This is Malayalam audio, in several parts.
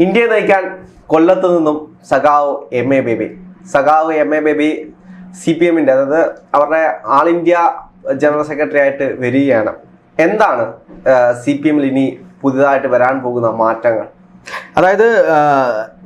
ഇന്ത്യയെ നയിക്കാൻ കൊല്ലത്ത് നിന്നും സഖാവ് എം എ ബേബി സഖാവ് M A Baby C P എമ്മിന്റെ അതായത് അവരുടെ ആൾ ഇന്ത്യ ജനറൽ സെക്രട്ടറി ആയിട്ട് വരികയാണ്. എന്താണ് സി പി എമ്മിൽ ഇനി പുതുതായിട്ട് വരാൻ പോകുന്ന മാറ്റങ്ങൾ? അതായത്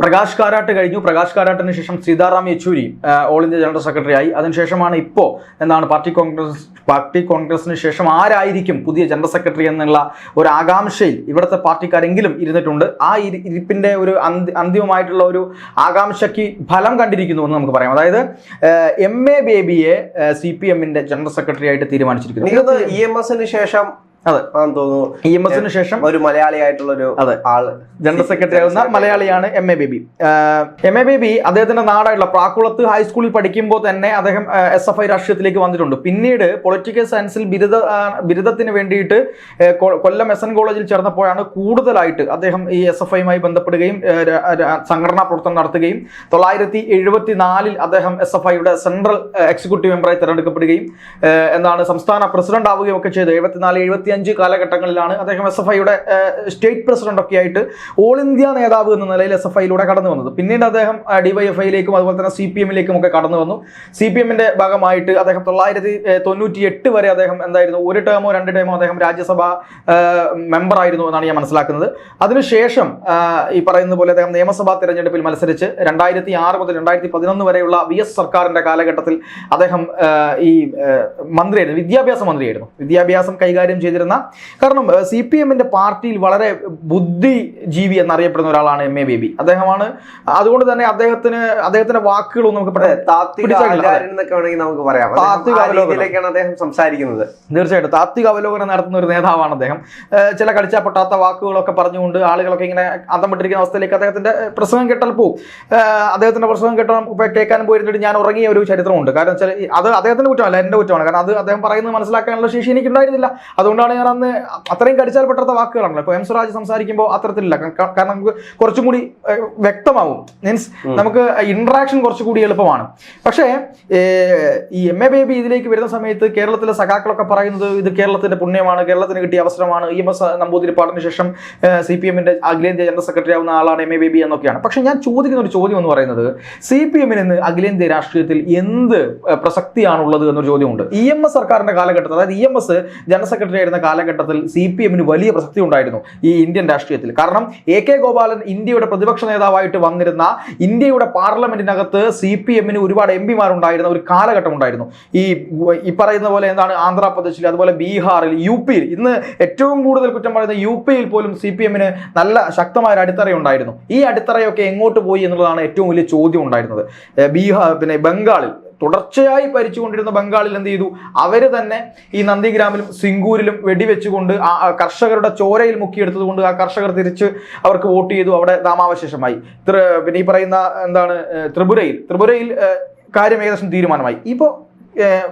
പ്രകാശ് കാരാട്ട് കഴിഞ്ഞു. പ്രകാശ് കാരാട്ടിന് ശേഷം Sitaram Yechury all India general secretary ആയി. അതിനുശേഷമാണ് ഇപ്പോൾ എന്താണ് പാർട്ടി കോൺഗ്രസ് പാർട്ടി കോൺഗ്രസിന് ശേഷം ആരായിരിക്കും പുതിയ ജനറൽ സെക്രട്ടറി എന്നുള്ള ഒരു ആകാംക്ഷയിൽ ഇവിടുത്തെ പാർട്ടിക്കാരെങ്കിലും ഇരുന്നിട്ടുണ്ട്. ആ ഇരിപ്പിന്റെ ഒരു അന്തിമമായിട്ടുള്ള ഒരു ആകാംക്ഷയ്ക്ക് ഫലം കണ്ടിരിക്കുന്നു എന്ന് നമുക്ക് പറയാം. അതായത് എം എ ബേബിയെ സി പി എമ്മിന്റെ ജനറൽ സെക്രട്ടറി ആയിട്ട് തീരുമാനിച്ചിരിക്കുന്നു. ഇ എം എസിന് ശേഷം അതെ. തോന്നുന്നു. ഇ എം എസിന് ശേഷം ഒരു മലയാളി ആയിട്ടുള്ള ഒരു അതെ. ആൾ ജനറൽ സെക്രട്ടറി ആവുന്ന മലയാളിയാണ് M A Baby M A Baby അദ്ദേഹത്തിന്റെ നാടായിട്ടുള്ള പ്രാക്കുളത്ത് ഹൈസ്കൂളിൽ പഠിക്കുമ്പോൾ തന്നെ അദ്ദേഹം എസ് എഫ് ഐ രാഷ്ട്രീയത്തിലേക്ക് വന്നിട്ടുണ്ട്. പിന്നീട് പൊളിറ്റിക്കൽ സയൻസിൽ ബിരുദ ബിരുദത്തിന് വേണ്ടിയിട്ട് കൊല്ലം എസ് എൻ കോളേജിൽ ചേർന്നപ്പോഴാണ് കൂടുതലായിട്ട് അദ്ദേഹം ഈ എസ് എഫ് ഐയുമായി ബന്ധപ്പെടുകയും സംഘടനാ പ്രവർത്തനം നടത്തുകയും തൊള്ളായിരത്തി എഴുപത്തി നാലിൽ അദ്ദേഹം എസ് എഫ് ഐയുടെ സെൻട്രൽ എക്സിക്യൂട്ടീവ് മെമ്പറായി തിരഞ്ഞെടുക്കപ്പെടുകയും എന്നാണ് സംസ്ഥാന പ്രസിഡന്റ് ആവുകയും ഒക്കെ ചെയ്ത് എഴുപത്തിനാല് എഴുപത്തി അഞ്ച് കാലഘട്ടങ്ങളിലാണ് അദ്ദേഹം എസ് എഫ് ഐയുടെ സ്റ്റേറ്റ് പ്രസിഡന്റ് ഒക്കെ ആയിട്ട് ഓൾ ഇന്ത്യ നേതാവ് എന്ന നിലയിൽ എസ് എഫ് ഐയിലൂടെ കടന്നു വന്നത്. പിന്നീട് അദ്ദേഹം ഡിവൈഎഫ്ഐയിലേക്കും അതുപോലെ തന്നെ സി പി എമ്മിലേക്കും ഒക്കെ കടന്നു വന്നു. സി പി എമ്മിന്റെ ഭാഗമായിട്ട് അദ്ദേഹം തൊള്ളായിരത്തി തൊണ്ണൂറ്റി എട്ട് വരെ അദ്ദേഹം എന്തായിരുന്നു ഒരു ടേമോ രണ്ട് ടേമോ അദ്ദേഹം രാജ്യസഭ മെമ്പർ ആയിരുന്നു എന്നാണ് ഞാൻ മനസ്സിലാക്കുന്നത്. അതിനുശേഷം ഈ പറയുന്ന പോലെ അദ്ദേഹം നിയമസഭാ തെരഞ്ഞെടുപ്പിൽ മത്സരിച്ച് രണ്ടായിരത്തി ആറ് മുതൽ രണ്ടായിരത്തി പതിനൊന്ന് വരെയുള്ള വി എസ് സർക്കാരിന്റെ കാലഘട്ടത്തിൽ അദ്ദേഹം ഈ മന്ത്രിയായിരുന്നു വിദ്യാഭ്യാസ മന്ത്രിയായിരുന്നു. വിദ്യാഭ്യാസം കൈകാര്യം ചെയ്തിരുന്ന കാരണം സി പി എമ്മിന്റെ പാർട്ടിയിൽ വളരെ ബുദ്ധിജീവി എന്നറിയപ്പെടുന്ന ഒരാളാണ് എം എ ബേബി. അദ്ദേഹമാണ് അതുകൊണ്ട് തന്നെ അദ്ദേഹത്തിന് അദ്ദേഹത്തിന്റെ വാക്കുകളൊന്നും നമുക്ക് നമുക്ക് പറയാം. അദ്ദേഹം സംസാരിക്കുന്നത്. തീർച്ചയായിട്ടും. താത്വിക അവലോകനം നടത്തുന്ന ഒരു നേതാവാണ് അദ്ദേഹം. ചില കടിച്ചാൽ പൊട്ടാത്ത വാക്കുകളൊക്കെ പറഞ്ഞുകൊണ്ട് ആളുകളൊക്കെ ഇങ്ങനെ അന്തമിട്ടിരിക്കുന്ന അവസ്ഥയിലേക്ക് അദ്ദേഹത്തിന്റെ പ്രസംഗം കേട്ടാൽ പോവും. അദ്ദേഹത്തിന്റെ പ്രസംഗം കേട്ടാൽ കേൾക്കാൻ പോയിരുന്നിട്ട് ഞാൻ ഉറങ്ങിയ ഒരു ചരിത്രമുണ്ട്. കാരണം വെച്ചാൽ അത് അദ്ദേഹത്തിന്റെ കുറ്റമല്ല എന്റെ കുറ്റമാണ്. കാരണം അത് അദ്ദേഹം പറയുന്നത് മനസ്സിലാക്കാനുള്ള ശേഷി എനിക്ക് ഉണ്ടായിരുന്നില്ല അതുകൊണ്ടാണ് ഞാൻ അന്ന് അത്രയും കടിച്ചാൽ പെട്ടാത്ത വാക്കുകളാണല്ലോ. ഇപ്പൊ എം സ്വരാജ് സംസാരിക്കുമ്പോൾ അത്തരത്തിലില്ല. കാരണം നമുക്ക് കുറച്ചും കൂടി വ്യക്തമാവും. മീൻസ് നമുക്ക് ഇന്ററാക്ഷൻ കുറച്ചുകൂടി എളുപ്പമാണ്. പക്ഷേ ഈ എം എ ബേബി ഇതിലേക്ക് വരുന്ന സമയത്ത് കേരളത്തിലെ സഖാക്കളൊക്കെ പറയുന്നത് ഇത് കേരളത്തിന്റെ പുണ്യമാണ് കേരളത്തിന് കിട്ടിയ അവസരമാണ്. ഇ എം എസ് നമ്പൂതിരിപ്പാടിന് ശേഷം സി പി എമ്മിന്റെ അഖിലേന്ത്യാ ജനറൽ സെക്രട്ടറി ആവുന്ന ആളാണ് എം എ ബേബി എന്നൊക്കെയാണ്. പക്ഷെ ഞാൻ ചോദിക്കുന്ന ഒരു ചോദ്യം എന്ന് പറയുന്നത് സി പി എമ്മിന് ഇന്ന് അഖിലേന്ത്യാ രാഷ്ട്രീയത്തിൽ എന്ത് പ്രസക്തിയാണുള്ളത് എന്നൊരു ചോദ്യമുണ്ട്. ഇ എം എസ് സർക്കാരിന്റെ കാലഘട്ടത്തിൽ അതായത് E M S general secretary ആയിരുന്ന കാലഘട്ടത്തിൽ സി പി എമ്മിന് വലിയ പ്രസക്തി ഉണ്ടായിരുന്നു ഈ ഇന്ത്യൻ രാഷ്ട്രീയത്തിൽ. കാരണം എ കെ ഗോപാലൻ ഇന്ത്യയുടെ പ്രതിപക്ഷ നേതാവായിട്ട് വന്നിരുന്ന ഇന്ത്യയുടെ പാർലമെന്റിനകത്ത് സി പി എമ്മിന് ഒരുപാട് എം പിമാരുണ്ടായിരുന്ന ഒരു കാലഘട്ടം ഉണ്ടായിരുന്നു. ഈ ഈ പറയുന്ന പോലെ എന്താണ് ആന്ധ്രാപ്രദേശിൽ അതുപോലെ ബീഹാറിൽ യു പിയിൽ. ഇന്ന് ഏറ്റവും കൂടുതൽ കുറ്റം പറയുന്ന യു പിയിൽ പോലും സി പി എമ്മിന് നല്ല ശക്തമായ ഒരു അടിത്തറ ഉണ്ടായിരുന്നു ഈ അടിത്തറയൊക്കെ എങ്ങോട്ട് പോയി എന്നുള്ളതാണ് ഏറ്റവും വലിയ ചോദ്യം ഉണ്ടായിരുന്നത്. ബീഹാർ പിന്നെ ബംഗാളിൽ തുടർച്ചയായി ഭരിച്ചുകൊണ്ടിരുന്ന ബംഗാളിൽ എന്ത് ചെയ്തു? അവർ തന്നെ ഈ നന്ദിഗ്രാമിലും സിംഗൂരിലും വെടിവെച്ചുകൊണ്ട് ആ കർഷകരുടെ ചോരയിൽ മുക്കിയെടുത്തത് കൊണ്ട് ആ കർഷകർ തിരിച്ച് അവർക്ക് വോട്ട് ചെയ്തു. അവിടെ നാമാവശേഷമായി. പിന്നെ ഈ പറയുന്ന എന്താണ് ത്രിപുരയിൽ. ത്രിപുരയിൽ കാര്യം ഏകദേശം തീരുമാനമായി. ഇപ്പോൾ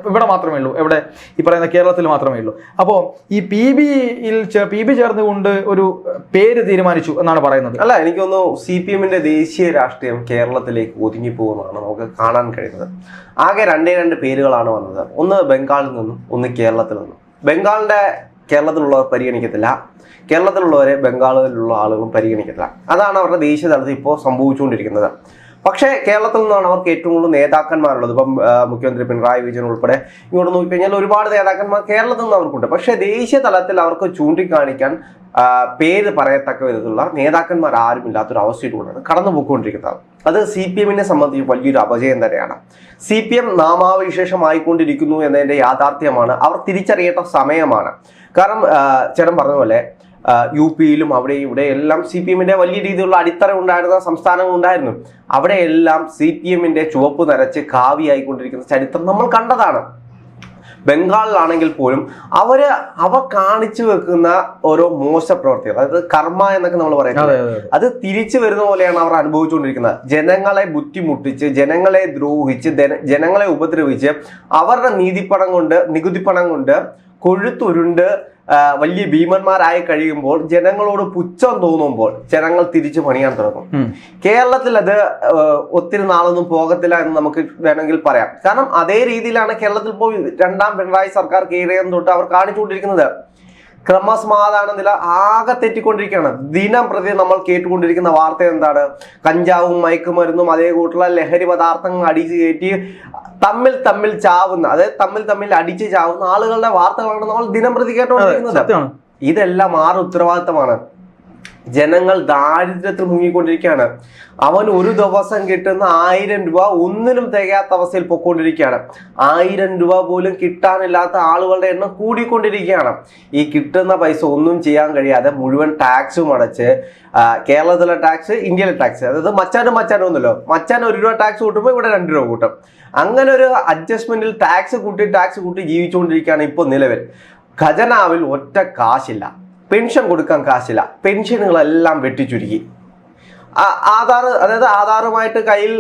ഇവിടെ മാത്രമേ ഉള്ളൂ. എവിടെ? ഈ പറയുന്ന കേരളത്തിൽ മാത്രമേ ഉള്ളൂ. അപ്പോൾ ഈ പി ബിയിൽ പി ബി ചേർന്നുകൊണ്ട് ഒരു പേര് തീരുമാനിച്ചു എന്നാണ് പറയുന്നത്. അല്ല എനിക്ക് തോന്നുന്നു സി പി എമ്മിന്റെ ദേശീയ രാഷ്ട്രീയം കേരളത്തിലേക്ക് ഒതുങ്ങി പോകുന്നതാണ് നമുക്ക് കാണാൻ കഴിയുന്നത്. ആകെ രണ്ടേ രണ്ട് പേരുകളാണ് വന്നത്. ഒന്ന് ബംഗാളിൽ നിന്നും ഒന്ന് കേരളത്തിൽ നിന്നും. ബംഗാളിന്റെ കേരളത്തിലുള്ളവർ പരിഗണിക്കത്തില്ല. കേരളത്തിലുള്ളവരെ ബംഗാളിലുള്ള ആളുകളും പരിഗണിക്കത്തില്ല. അതാണ് അവരുടെ ദേശീയ തലത്തിൽ ഇപ്പോൾ സംഭവിച്ചുകൊണ്ടിരിക്കുന്നത്. പക്ഷേ കേരളത്തിൽ നിന്നാണ് അവർക്ക് ഏറ്റവും കൂടുതൽ നേതാക്കന്മാരുള്ളത്. ഇപ്പം മുഖ്യമന്ത്രി പിണറായി വിജയൻ ഉൾപ്പെടെ ഇങ്ങോട്ട് നോക്കിക്കഴിഞ്ഞാൽ ഒരുപാട് നേതാക്കന്മാർ കേരളത്തിൽ നിന്ന് അവർക്കുണ്ട്. പക്ഷേ ദേശീയ തലത്തിൽ അവർക്ക് ചൂണ്ടിക്കാണിക്കാൻ പേര് പറയത്തക്ക വിധത്തിലുള്ള നേതാക്കന്മാർ ആരും ഇല്ലാത്തൊരു അവസ്ഥയിലൂടെയാണ് കടന്നു പോയിക്കൊണ്ടിരിക്കുന്നത് അത് സി പി എമ്മിനെ സംബന്ധിച്ച് വലിയൊരു അപജയം തന്നെയാണ്. സി പി എം നാമാവിശേഷമായിക്കൊണ്ടിരിക്കുന്നു എന്നതിന്റെ യാഥാർത്ഥ്യമാണ്. അവർ തിരിച്ചറിയേണ്ട സമയമാണ്. കാരണം ചേട്ടൻ പറഞ്ഞ പോലെ യു പിയിലും അവിടെ ഇവിടെ എല്ലാം സി പി എമ്മിന്റെ വലിയ രീതിയിലുള്ള അടിത്തറ ഉണ്ടായിരുന്ന സംസ്ഥാനങ്ങൾ ഉണ്ടായിരുന്നു. അവിടെയെല്ലാം സി പി എമ്മിന്റെ ചുവപ്പ് നരച്ച് കാവിയായിക്കൊണ്ടിരിക്കുന്ന ചരിത്രം നമ്മൾ കണ്ടതാണ്. ബംഗാളിലാണെങ്കിൽ പോലും അവർ അവ കാണിച്ചു വെക്കുന്ന ഓരോ മോശ പ്രവർത്തികൾ അതായത് കർമ്മ എന്നൊക്കെ നമ്മൾ പറയുന്നത്. അത് തിരിച്ചു വരുന്ന പോലെയാണ് അവർ അനുഭവിച്ചുകൊണ്ടിരിക്കുന്നത്. ജനങ്ങളെ ബുദ്ധിമുട്ടിച്ച് ജനങ്ങളെ ദ്രോഹിച്ച് ജനങ്ങളെ ഉപദ്രവിച്ച് അവരുടെ നീതിപ്പണം കൊണ്ട് നികുതിപ്പണം കൊണ്ട് കൊഴുത്തുരുണ്ട് വലിയ ഭീമന്മാരായി കഴിയുമ്പോൾ ജനങ്ങളോട് പുച്ഛം തോന്നുമ്പോൾ ജനങ്ങൾ തിരിച്ചു പണിയാൻ തുടങ്ങും. കേരളത്തിൽ അത് ഒത്തിരി നാളൊന്നും പോകത്തില്ല എന്ന് നമുക്ക് വേണമെങ്കിൽ പറയാം. കാരണം അതേ രീതിയിലാണ് കേരളത്തിൽ ഇപ്പോൾ രണ്ടാം പിണറായി സർക്കാർ കീഴയം തൊട്ട് അവർ കാണിച്ചുകൊണ്ടിരിക്കുന്നത്. ക്രമസമാധാന നില ആകെ തെറ്റിക്കൊണ്ടിരിക്കുകയാണ്. ദിനം പ്രതി നമ്മൾ കേട്ടുകൊണ്ടിരിക്കുന്ന വാർത്ത എന്താണ്? കഞ്ചാവും മയക്കുമരുന്നും അതേ കൂട്ടുള്ള ലഹരി പദാർത്ഥങ്ങൾ അടിച്ചു കയറ്റി തമ്മിൽ തമ്മിൽ ചാവുന്ന അതായത് തമ്മിൽ തമ്മിൽ അടിച്ച് ചാവുന്ന ആളുകളുടെ വാർത്തകളാണ് നമ്മൾ ദിനം പ്രതി കേട്ടുകൊണ്ടിരിക്കുന്നത്. ഇതെല്ലാം ആറ് ഉത്തരവാദിത്തമാണ്. ജനങ്ങൾ ദാരിദ്ര്യത്തിൽ മുങ്ങിക്കൊണ്ടിരിക്കുകയാണ്. അവൻ ഒരു ദിവസം കിട്ടുന്ന ആയിരം രൂപ ഒന്നിനും തികയാത്ത അവസ്ഥയിൽ പൊക്കോണ്ടിരിക്കുകയാണ് ആയിരം രൂപ പോലും കിട്ടാനില്ലാത്ത ആളുകളുടെ എണ്ണം കൂടിക്കൊണ്ടിരിക്കുകയാണ്. ഈ കിട്ടുന്ന പൈസ ഒന്നും ചെയ്യാൻ കഴിയാതെ മുഴുവൻ ടാക്സും അടച്ച് കേരളത്തിലെ ടാക്സ് ഇന്ത്യയിലെ ടാക്സ് അതായത് മച്ചാനും മച്ചാനും ഒന്നുമല്ലോ. മച്ചാൻ ഒരു രൂപ ടാക്സ് കൂട്ടുമ്പോൾ ഇവിടെ രണ്ട് രൂപ കൂട്ടും. അങ്ങനെ ഒരു അഡ്ജസ്റ്റ്മെന്റിൽ ടാക്സ് കൂട്ടി ടാക്സ് കൂട്ടി ജീവിച്ചുകൊണ്ടിരിക്കുകയാണ് ഇപ്പോൾ നിലവിൽ. ഖജനാവിൽ ഒറ്റ കാശില്ല. പെൻഷൻ കൊടുക്കാൻ കാശില്ല. പെൻഷനുകളെല്ലാം വെട്ടിച്ചുരുക്കി. ആധാർ അതായത് ആധാറുമായിട്ട് കയ്യിൽ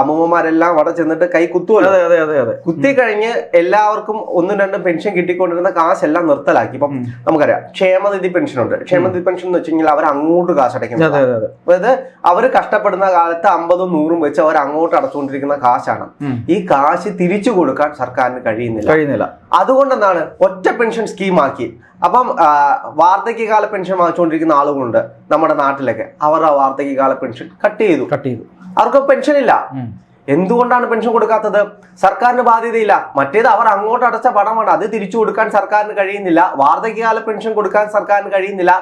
അമ്മൂമ്മമാരെല്ലാം അവിടെ ചെന്നിട്ട് കൈ കുത്തുമല്ലോ അതെ അതെ അതെ അതെ. കുത്തി കഴിഞ്ഞ് എല്ലാവർക്കും ഒന്നും രണ്ടും പെൻഷൻ കിട്ടിക്കൊണ്ടിരുന്ന കാശെല്ലാം നിർത്തലാക്കി. ഇപ്പം നമുക്കറിയാം ക്ഷേമനിധി പെൻഷൻ ഉണ്ട് ക്ഷേമനിധി പെൻഷൻ എന്ന് വെച്ച് കഴിഞ്ഞാൽ അവർ അങ്ങോട്ട് കാശ് അടയ്ക്കും അതെ അതെ. അതെ അതായത് അവർ കഷ്ടപ്പെടുന്ന കാലത്ത് അമ്പതും നൂറും വെച്ച് അവർ അങ്ങോട്ട് അടച്ചുകൊണ്ടിരിക്കുന്ന കാശാണ്. ഈ കാശ് തിരിച്ചു കൊടുക്കാൻ സർക്കാരിന് കഴിയുന്നില്ല. കഴിയുന്നില്ല. അതുകൊണ്ടെന്നാണ് ഒറ്റ പെൻഷൻ സ്കീമാക്കി അപ്പം വാർദ്ധക്യകാല പെൻഷൻ വാങ്ങിച്ചുകൊണ്ടിരിക്കുന്ന ആളുകളുണ്ട് നമ്മുടെ നാട്ടിലൊക്കെ. അവർ ആ വാർദ്ധക്യകാല പെൻഷൻ കട്ട് ചെയ്തു. കട്ട് ചെയ്തു. അവർക്ക് പെൻഷൻ ഇല്ല. എന്തുകൊണ്ടാണ് പെൻഷൻ കൊടുക്കാത്തത്? സർക്കാരിന് ബാധ്യതയില്ല. മറ്റേത് അവർ അങ്ങോട്ട് അടച്ച പണമാണ്. അത് തിരിച്ചു കൊടുക്കാൻ സർക്കാരിന് കഴിയുന്നില്ല. വാർദ്ധക്യകാല പെൻഷൻ കൊടുക്കാൻ സർക്കാരിന് കഴിയുന്നില്ല.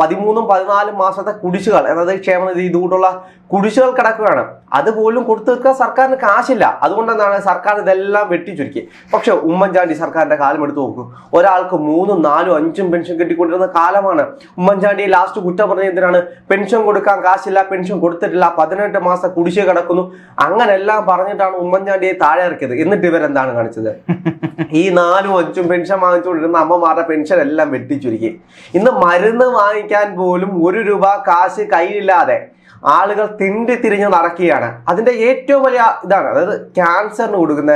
പതിമൂന്നും പതിനാലും മാസത്തെ കുടിശ്ശികൾ അതായത് ക്ഷേമനിധി ഇതുകൊണ്ടുള്ള കുടിശ്ശികൾ കിടക്കുകയാണ്. അതുപോലും കൊടുത്തു തീർക്കാൻ സർക്കാരിന് കാശില്ല. അതുകൊണ്ട് എന്താണ് സർക്കാർ ഇതെല്ലാം വെട്ടിച്ചുരുക്കി. പക്ഷെ ഉമ്മൻചാണ്ടി സർക്കാരിന്റെ കാലം എടുത്തു നോക്കൂ. ഒരാൾക്ക് മൂന്നും നാലും അഞ്ചും പെൻഷൻ കിട്ടിക്കൊണ്ടിരുന്ന കാലമാണ്. ഉമ്മൻചാണ്ടി ലാസ്റ്റ് കുറ്റം പറഞ്ഞ എന്തിനാണ്? പെൻഷൻ കൊടുക്കാൻ കാശില്ല പെൻഷൻ കൊടുത്തിട്ടില്ല പതിനെട്ട് മാസം കുടിശ്ശിക കിടക്കുന്നു. അങ്ങനെല്ലാം പറഞ്ഞിട്ടാണ് ഉമ്മൻചാണ്ടിയെ താഴെ ഇറക്കിയത്. എന്നിട്ട് ഇവരെന്താണ് കാണിച്ചത്? ഈ നാലും അഞ്ചും പെൻഷൻ വാങ്ങിച്ചുകൊണ്ടിരുന്ന അമ്മമാരുടെ പെൻഷൻ എല്ലാം വെട്ടിച്ചുരുക്കി. ഇന്ന് മരുന്ന് വാങ്ങിക്കാൻ പോലും ഒരു രൂപ കാശ് കയ്യിലില്ലാതെ ആളുകൾ തിണ്ടി തിരിഞ്ഞ് നടക്കുകയാണ്. അതിന്റെ ഏറ്റവും വലിയ ഇതാണ്. അതായത് ക്യാൻസറിന് കൊടുക്കുന്ന.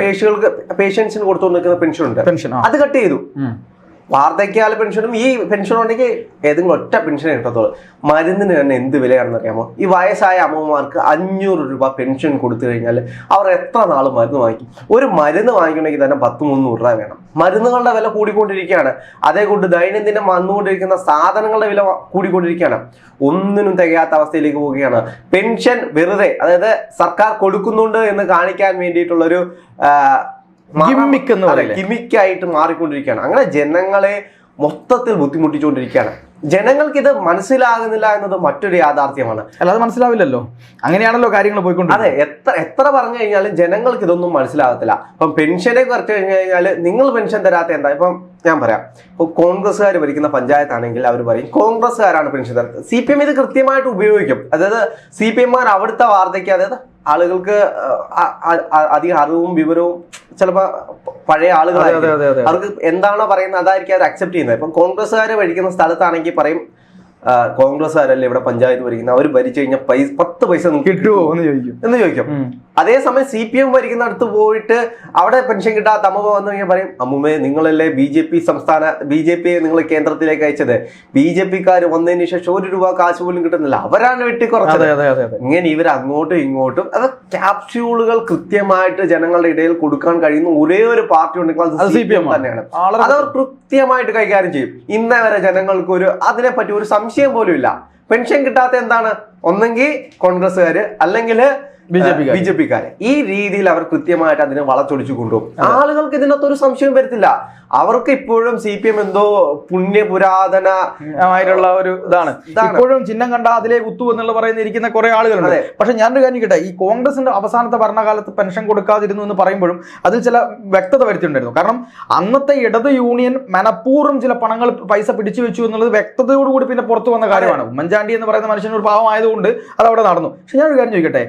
പേഷ്യകൾക്ക് പേഷ്യൻസിന് കൊടുത്തുകൊണ്ടിരിക്കുന്ന പെൻഷൻ ഉണ്ട്. പെൻഷൻ അത് കട്ട് ചെയ്തു. വാർദ്ധക്യകാല പെൻഷനും ഈ പെൻഷൻ ഉണ്ടെങ്കിൽ ഏതെങ്കിലും ഒറ്റ പെൻഷൻ കിട്ടത്തുള്ളൂ. മരുന്നിന് തന്നെ എന്ത് വിലയാണെന്ന് അറിയാമോ? ഈ വയസ്സായ അമ്മമാർക്ക് അഞ്ഞൂറ് രൂപ പെൻഷൻ കൊടുത്തു കഴിഞ്ഞാൽ അവർ എത്ര നാൾ മരുന്ന് വാങ്ങിക്കും? ഒരു മരുന്ന് വാങ്ങിക്കണമെങ്കിൽ തന്നെ പത്ത് മുന്നൂറ് രൂപ വേണം. മരുന്നുകളുടെ വില കൂടിക്കൊണ്ടിരിക്കുകയാണ്. അതേ കൊണ്ട് ദൈനംദിനം വന്നുകൊണ്ടിരിക്കുന്ന സാധനങ്ങളുടെ വില കൂടിക്കൊണ്ടിരിക്കുകയാണ്. ഒന്നിനും തികയാത്ത അവസ്ഥയിലേക്ക് പോവുകയാണ്. പെൻഷൻ വെറുതെ അതായത് സർക്കാർ കൊടുക്കുന്നുണ്ട് എന്ന് കാണിക്കാൻ വേണ്ടിയിട്ടുള്ളൊരു അതെ, പറയില്ലേ? മാറിക്കൊണ്ടിരിക്കുകയാണ്. അങ്ങനെ ജനങ്ങളെ മൊത്തത്തിൽ ബുദ്ധിമുട്ടിച്ചുകൊണ്ടിരിക്കുകയാണ്. ജനങ്ങൾക്ക് ഇത് മനസ്സിലാകുന്നില്ല എന്നത് മറ്റൊരു യാഥാർത്ഥ്യമാണ്. അല്ലാതെ മനസ്സിലാവില്ലല്ലോ. അങ്ങനെയാണല്ലോ കാര്യങ്ങൾ പോയിക്കൊണ്ട് അതെ എത്ര എത്ര പറഞ്ഞു കഴിഞ്ഞാലും ജനങ്ങൾക്ക് ഇതൊന്നും മനസ്സിലാകത്തില്ല. ഇപ്പം പെൻഷനെ കുറച്ച് കഴിഞ്ഞു കഴിഞ്ഞാൽ നിങ്ങൾ പെൻഷൻ തരാത്ത എന്താ? ഇപ്പം ഞാൻ പറയാം. ഇപ്പോൾ കോൺഗ്രസ്സുകാർ ഭരിക്കുന്ന പഞ്ചായത്താണെങ്കിൽ അവർ പറയും കോൺഗ്രസ്സുകാരാണ് പെൻഷൻ തരുന്നത് സി പി എം ഇത് കൃത്യമായിട്ട് ഉപയോഗിക്കും. അതായത് സി പി എംമാർ അവിടുത്തെ വാർത്തയ്ക്ക് അതായത് ആളുകൾക്ക് അധികം അറിവും വിവരവും ചിലപ്പോൾ പഴയ ആളുകൾ അവർക്ക് എന്താണോ പറയുന്നത് അതായിരിക്കും അവർ അക്സെപ്റ്റ് ചെയ്യുന്നത്. ഇപ്പം കോൺഗ്രസ്സുകാർ ഭരിക്കുന്ന സ്ഥലത്താണെങ്കിൽ പറയും കോൺഗ്രസ്സുകാരല്ലേ ഇവിടെ പഞ്ചായത്ത് ഭരിക്കുന്നത് അവർ ഭരിച്ചു കഴിഞ്ഞാൽ പൈസ പത്ത് പൈസ കിട്ടുമോ എന്ന് ചോദിക്കും. എന്ന് ചോദിക്കും. അതേസമയം സി പി എം ഭരിക്കുന്നിടത്ത് പോയിട്ട് അവിടെ പെൻഷൻ കിട്ടാത്ത അമ്മ വന്നു കഴിഞ്ഞാൽ പറയും അമ്മുമ്മേ നിങ്ങളല്ലേ ബി ജെ പി സംസ്ഥാന ബി ജെ പിയെ നിങ്ങൾ കേന്ദ്രത്തിലേക്ക് അയച്ചത്? ബി ജെ പിക്കാർ വന്നതിന് ശേഷം ഒരു രൂപ കാശ് പോലും കിട്ടുന്നില്ല. അവരാണ് വെട്ടി കുറച്ചത് അതെ അതെ അതെ. ഇങ്ങനെ ഇവർ അങ്ങോട്ടും ഇങ്ങോട്ടും അത് ക്യാപ്സ്യൂളുകൾ കൃത്യമായിട്ട് ജനങ്ങളുടെ ഇടയിൽ കൊടുക്കാൻ കഴിയുന്ന ഒരേ ഒരു പാർട്ടി ഉണ്ടെങ്കിൽ അത് സി പി എം തന്നെയാണ്. അതവർ കൃത്യമായിട്ട് കൈകാര്യം ചെയ്യും. ഇന്നേ വരെ ജനങ്ങൾക്ക് ഒരു അതിനെപ്പറ്റി ഒരു സംശയം പോലും ഇല്ല പെൻഷൻ കിട്ടാത്ത എന്താണ് ഒന്നെങ്കിൽ കോൺഗ്രസ്സുകാർ അല്ലെങ്കിൽ. ബി ജെ പിക്കാരെ ഈ രീതിയിൽ അവർ കൃത്യമായിട്ട് അതിനെ വളച്ചൊടിച്ചു കൊണ്ടുപോകും ആളുകൾക്ക് ഇതിനകത്ത് ഒരു സംശയം വരത്തില്ല. അവർക്ക് ഇപ്പോഴും സി പി എം എന്തോ പുണ്യ പുരാതന ആയിട്ടുള്ള ഒരു ഇതാണ്. ഇപ്പോഴും ചിഹ്നം കണ്ട അതിലെ കുത്തു എന്നുള്ള പറയുന്ന ഇരിക്കുന്ന കുറെ ആളുകളുണ്ട്. പക്ഷെ ഞാനൊരു കാര്യം കേട്ടെ ഈ കോൺഗ്രസിന്റെ അവസാനത്തെ ഭരണകാലത്ത് പെൻഷൻ കൊടുക്കാതിരുന്നു എന്ന് പറയുമ്പോഴും അതിൽ ചില വ്യക്തത വരുത്തിയിട്ടുണ്ടായിരുന്നു. കാരണം അന്നത്തെ ഇടത് യൂണിയൻ മനഃപൂർവം ചില പണങ്ങൾ പൈസ പിടിച്ചു വെച്ചു എന്നുള്ളത് വ്യക്തതയോടുകൂടി പിന്നെ പുറത്തു വന്ന കാര്യമാണ്. ഉമ്മൻചാണ്ടി എന്ന് പറയുന്ന മനുഷ്യൻ ഒരു പാവമായതുകൊണ്ട് അത് അവിടെ നടന്നു. പക്ഷെ ഞാനൊരു കാര്യം ചോദിക്കട്ടെ?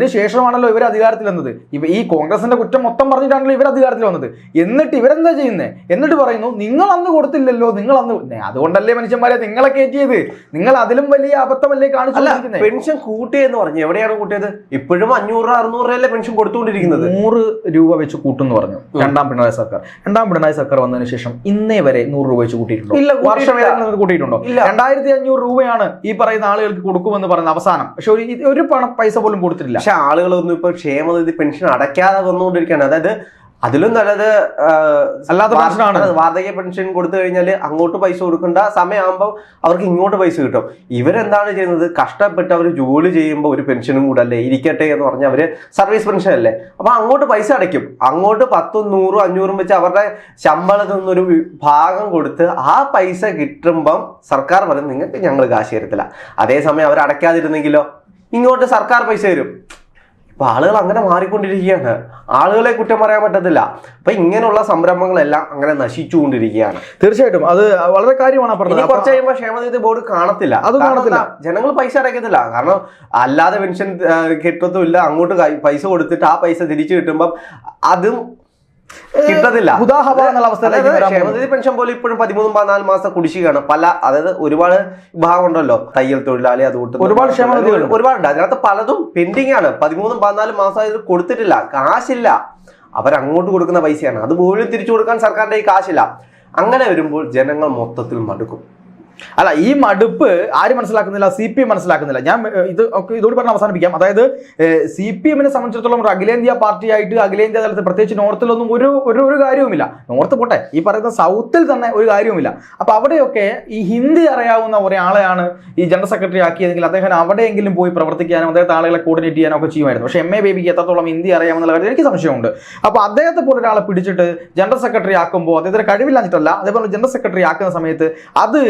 അതിനുശേഷമാണല്ലോ ഇവർ അധികാരത്തിൽ വന്നത്. ഇവ ഈ കോൺഗ്രസിന്റെ കുറ്റം മൊത്തം പറഞ്ഞിട്ടാണല്ലോ ഇവർ അധികാരത്തിൽ വന്നത്. എന്നിട്ട് ഇവരെന്താ ചെയ്യുന്നത് എന്നിട്ട് പറയുന്നു നിങ്ങൾ അന്ന് കൊടുത്തില്ലല്ലോ നിങ്ങൾ അന്ന് അതുകൊണ്ടല്ലേ മനുഷ്യന്മാരെ നിങ്ങളെ കയറ്റിയത്? നിങ്ങൾ അതിലും വലിയ അബദ്ധമല്ലേ കാണിച്ചു പെൻഷൻ കൂട്ടിയെന്ന് പറഞ്ഞു എവിടെയാണ് കൂട്ടിയത്? ഇപ്പോഴും അഞ്ഞൂറ് അറുന്നൂറ് രൂപയല്ലേ പെൻഷൻ കൊടുത്തുകൊണ്ടിരിക്കുന്നത്? നൂറ് രൂപ വെച്ച് കൂട്ടുന്നു പറഞ്ഞു. രണ്ടാം പിണറായി സർക്കാർ. രണ്ടാം പിണറായി സർക്കാർ വന്നതിന് ശേഷം ഇന്നേ വരെ നൂറ് രൂപ വെച്ച് കൂട്ടിയിട്ടുണ്ടോ? ഇല്ല, കൂട്ടിയിട്ടില്ല. വർഷം ഏതെങ്കിലും അത് കൂട്ടിയിട്ടുണ്ടോ? ഇല്ല. രണ്ടായിരത്തി അഞ്ഞൂറ് രൂപയാണ് ഈ പറയുന്ന ആളുകൾക്ക് കൊടുക്കുമെന്ന് പറയുന്ന അവസാനം. പക്ഷെ ഒരു പണം പൈസ പോലും കൊടുത്തിട്ടില്ല. പക്ഷെ ആളുകളൊന്നും ഇപ്പൊ ക്ഷേമനിധി പെൻഷൻ അടയ്ക്കാതെ വന്നുകൊണ്ടിരിക്കുകയാണ്. അതായത് അതിലും നല്ലത് അല്ലാത്ത പെൻഷനാണ്. വാർദ്ധക്യ പെൻഷൻ കൊടുത്തു കഴിഞ്ഞാൽ അങ്ങോട്ട് പൈസ കൊടുക്കേണ്ട. സമയമാകുമ്പോൾ അവർക്ക് ഇങ്ങോട്ട് പൈസ കിട്ടും. ഇവരെന്താണ് ചെയ്യുന്നത്? കഷ്ടപ്പെട്ട് അവർ ജോലി ചെയ്യുമ്പോൾ ഒരു പെൻഷനും കൂടെ അല്ലേ ഇരിക്കട്ടെ എന്ന് പറഞ്ഞാൽ അവർ സർവീസ് പെൻഷൻ അല്ലേ? അപ്പം അങ്ങോട്ട് പൈസ അടയ്ക്കും. അങ്ങോട്ട് പത്തും നൂറും അഞ്ഞൂറും വെച്ച് അവരുടെ ശമ്പളത്തിൽ നിന്നൊരു ഭാഗം കൊടുത്ത് ആ പൈസ കിട്ടുമ്പം സർക്കാർ പറയും നിങ്ങൾക്ക് ഞങ്ങൾ കാശ് തരത്തില്ല. അതേസമയം അവർ അടയ്ക്കാതിരുന്നെങ്കിലോ ഇങ്ങോട്ട് സർക്കാർ പൈസ തരും. ഇപ്പൊ ആളുകൾ അങ്ങനെ മാറിക്കൊണ്ടിരിക്കുകയാണ്. ആളുകളെ കുറ്റം പറയാൻ പറ്റത്തില്ല. അപ്പൊ ഇങ്ങനെയുള്ള സംരംഭങ്ങളെല്ലാം അങ്ങനെ നശിച്ചുകൊണ്ടിരിക്കുകയാണ്. തീർച്ചയായിട്ടും. അത് വളരെ കാര്യമാണ് പറഞ്ഞത്. കുറച്ച് കഴിയുമ്പോൾ ക്ഷേമനിധി ബോർഡ് കാണത്തില്ല. അത് കാണത്തില്ല. ജനങ്ങൾ പൈസ അടയ്ക്കത്തില്ല. കാരണം അല്ലാതെ പെൻഷൻ കിട്ടത്തുമില്ല. അങ്ങോട്ട് പൈസ കൊടുത്തിട്ട് ആ പൈസ തിരിച്ചു കിട്ടുമ്പം അതും കിട്ടത്തില്ല. ക്ഷേമനിധി പെൻഷൻ പോലും ഇപ്പോഴും പതിമൂന്നും പതിനാല് മാസം കുടിശ്ശികയാണ്. പല അതായത് ഒരുപാട് വിഭാഗം ഉണ്ടല്ലോ തയ്യൽ തൊഴിലാളി അതുകൊണ്ട് ഒരുപാട് ക്ഷേമനിധികളുണ്ട്. ഒരു- ഒരുപാടുണ്ട്. അതിനകത്ത് പലതും പെൻഡിങ് ആണ് പതിമൂന്നും പതിനാലും മാസം ഇത് കൊടുത്തിട്ടില്ല. കാശില്ല. അവരങ്ങോട്ട് കൊടുക്കുന്ന പൈസയാണ്. അത് പോലും തിരിച്ചു കൊടുക്കാൻ സർക്കാരിന്റെ ഈ കാശില്ല. അങ്ങനെ വരുമ്പോൾ ജനങ്ങൾ മൊത്തത്തിൽ മടുക്കും. അല്ല ഈ മടുപ്പ് ആര് മനസ്സിലാക്കുന്നില്ല സി പി എം മനസ്സിലാക്കുന്നില്ല. ഞാൻ ഇത് ഒക്കെ ഇതോട് പറഞ്ഞ് അവസാനിപ്പിക്കാം. അതായത് സി പി എമ്മിനെ സംബന്ധിച്ചിടത്തോളം ഒരു അഖിലേന്ത്യാ പാർട്ടിയായിട്ട് അഖിലേന്ത്യാ തലത്തിൽ പ്രത്യേകിച്ച് നോർത്തിലൊന്നും ഒരു ഒരു ഒരു കാര്യവുമില്ല. നോർത്ത് പോട്ടെ ഈ പറയുന്ന സൗത്തിൽ തന്നെ ഒരു കാര്യവുമില്ല. അപ്പൊ അവിടെയൊക്കെ ഈ ഹിന്ദി അറിയാവുന്ന ഒരാളെയാണ് ഈ ജനറൽ സെക്രട്ടറി ആക്കിയതെങ്കിൽ അദ്ദേഹം അവിടെയെങ്കിലും പോയി പ്രവർത്തിക്കാനും അദ്ദേഹത്തെ ആളുകളെ കോർഡിനേറ്റ് ചെയ്യാനും ഒക്കെ ചെയ്യുമായിരുന്നു. പക്ഷേ എം എ ബേബിക്ക് എത്രത്തോളം ഹിന്ദി അറിയാമെന്നുള്ള കാര്യത്തിൽ എനിക്ക് സംശയമുണ്ട്. അപ്പോൾ അദ്ദേഹത്തെ പോലെ ഒരാളെ പിടിച്ചിട്ട് ജനറൽ സെക്രട്ടറി ആക്കുമ്പോൾ അദ്ദേഹത്തിന് കഴിവില്ലാഞ്ഞിട്ടല്ല അതേപോലെ ജനറൽ സെക്രട്ടറി ആക്കുന്ന സമയത്ത് അത്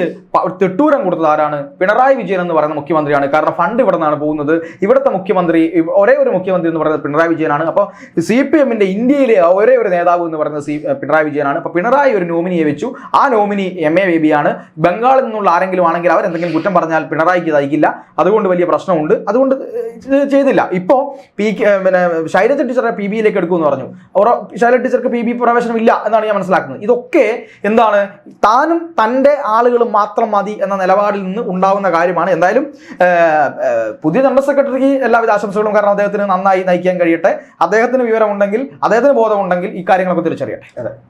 തെട്ടൂരം കൊടുത്തത് ആരാണ്? പിണറായി വിജയൻ എന്ന് പറയുന്ന മുഖ്യമന്ത്രിയാണ്. കാരണം ഫണ്ട് ഇവിടെ നിന്നാണ് പോകുന്നത്. ഇവിടുത്തെ മുഖ്യമന്ത്രി ഒരേ ഒരു മുഖ്യമന്ത്രി എന്ന് പറയുന്നത് പിണറായി വിജയനാണ്. അപ്പോൾ സി പി എമ്മിന്റെ ഇന്ത്യയിലെ ഒരേ ഒരു നേതാവ് എന്ന് പറയുന്നത് സി പിണറായി വിജയനാണ്. അപ്പോൾ പിണറായി ഒരു നോമിനിയെ വെച്ചു. ആ നോമിനി എം എ ബേബിയാണ് ബംഗാളിൽ നിന്നുള്ള ആരെങ്കിലും ആണെങ്കിൽ അവരെന്തെങ്കിലും കുറ്റം പറഞ്ഞാൽ പിണറായിക്ക് തയ്ക്കില്ല അതുകൊണ്ട് വലിയ പ്രശ്നമുണ്ട്. അതുകൊണ്ട് ചെയ്തില്ല. ഇപ്പോൾ പി പിന്നെ ശൈലജ ടീച്ചറെ പി ബിയിലേക്ക് എടുക്കുമെന്ന് പറഞ്ഞു. ശൈലജ ടീച്ചർക്ക് പി ബി പ്രവേശനം ഇല്ല എന്നാണ് ഞാൻ മനസ്സിലാക്കുന്നത്. ഇതൊക്കെ എന്താണ്? താനും തന്റെ ആളുകളും മാത്രം മതി എന്ന നിലപാടിൽ നിന്ന് ഉണ്ടാകുന്ന കാര്യമാണ്. എന്തായാലും പുതിയ ജനറൽ സെക്രട്ടറിക്ക് എല്ലാവിധ ആശംസകളും. കാരണം അദ്ദേഹത്തിന് നന്നായി നയിക്കാൻ കഴിയട്ടെ. അദ്ദേഹത്തിന് വിവരമുണ്ടെങ്കിൽ അദ്ദേഹത്തിന് ബോധമുണ്ടെങ്കിൽ ഈ കാര്യങ്ങളൊക്കെ തിരിച്ചറിയട്ടെ.